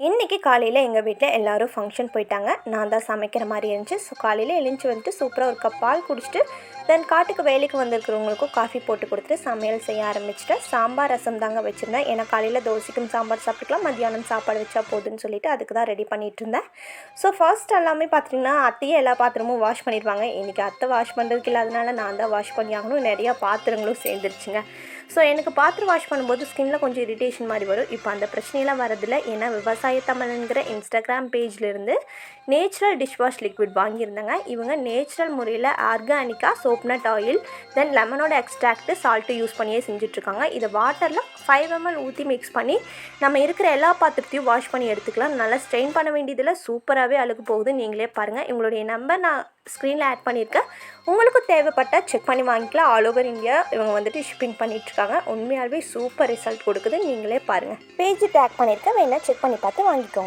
இன்றைக்கி காலையில் எங்கள் வீட்டில் எல்லோரும் ஃபங்க்ஷன் போயிட்டாங்க. நான் தான் சமைக்கிற மாதிரி இருந்துச்சு. ஸோ காலையில் எழுந்துச்சி வந்துட்டு சூப்பராக ஒரு கப் பால் குடிச்சிட்டு தென் காட்டுக்கு வேலைக்கு வந்திருக்கிறவங்களுக்கும் காஃபி போட்டு கொடுத்துட்டு சமையல் செய்ய ஆரம்பிச்சிட்டேன். சாம்பார் ரசம் தாங்க வச்சுருந்தேன். ஏன்னா காலையில் தோசைக்கும் சாம்பார் சாப்பிட்டுக்கலாம். மத்தியானம் சாப்பாடு வச்சா போதுன்னு சொல்லிட்டு அதுக்கு தான் ரெடி பண்ணிகிட்டு இருந்தேன். ஸோ ஃபர்ஸ்ட் எல்லாமே பார்த்தீங்கன்னா அத்தையே எல்லா பாத்திரமும் வாஷ் பண்ணிடுவாங்க இன்றைக்கி அத்தை வாஷ் பண்ணுறதுக்கு இல்லாதனால நான் தான் வாஷ் பண்ணி ஆகணும். நிறையா பாத்திரங்களும் சேர்ந்துருச்சுங்க. ஸோ எனக்கு பாத்திரம் வாஷ் பண்ணும்போது ஸ்கின்ல கொஞ்சம் இரிட்டேஷன் மாதிரி வரும். இப்போ அந்த பிரச்சனையெல்லாம் வரதில்லை ஏன்னா விவசாய தமிழ்ங்கிற இன்ஸ்டாகிராம் பேஜ்லேருந்து நேச்சுரல் டிஷ் வாஷ் லிக்விட் வாங்கியிருந்தேங்க. இவங்க நேச்சுரல் முறையில் ஆர்கானிக்காக சோப்நட் ஆயில் தென் லெமனோட எக்ஸ்ட்ராக்ட்டு சால்ட்டு யூஸ் பண்ணியே செஞ்சுட்ருக்காங்க இதை வாட்டரில் ஃபைவ் எம்எல் ஊற்றி மிக்ஸ் பண்ணி நம்ம இருக்கிற எல்லா பாத்திரத்தையும் வாஷ் பண்ணி எடுத்துக்கலாம். நல்லா ஸ்ட்ரெயின் பண்ண வேண்டியதில் சூப்பராகவே அழுகு போகுது. நீங்களே பாருங்கள் இவங்களுடைய நம்பர் நான் ஸ்க்ரீனில் ஆட் பண்ணியிருக்கேன். உங்களுக்கும் தேவைப்பட்டால் செக் பண்ணி வாங்கிக்கலாம். ஆல் ஓவர் இந்தியா இவங்க வந்துட்டு ஷிப்பிங் பண்ணிகிட்ருக்காங்க உண்மையாகவே சூப்பர் ரிசல்ட் கொடுக்குது. நீங்களே பாருங்கள் பேஜ் டேக் பண்ணியிருக்கேன். வேணால் செக் பண்ணி பார்த்து வாங்கிக்கோங்க.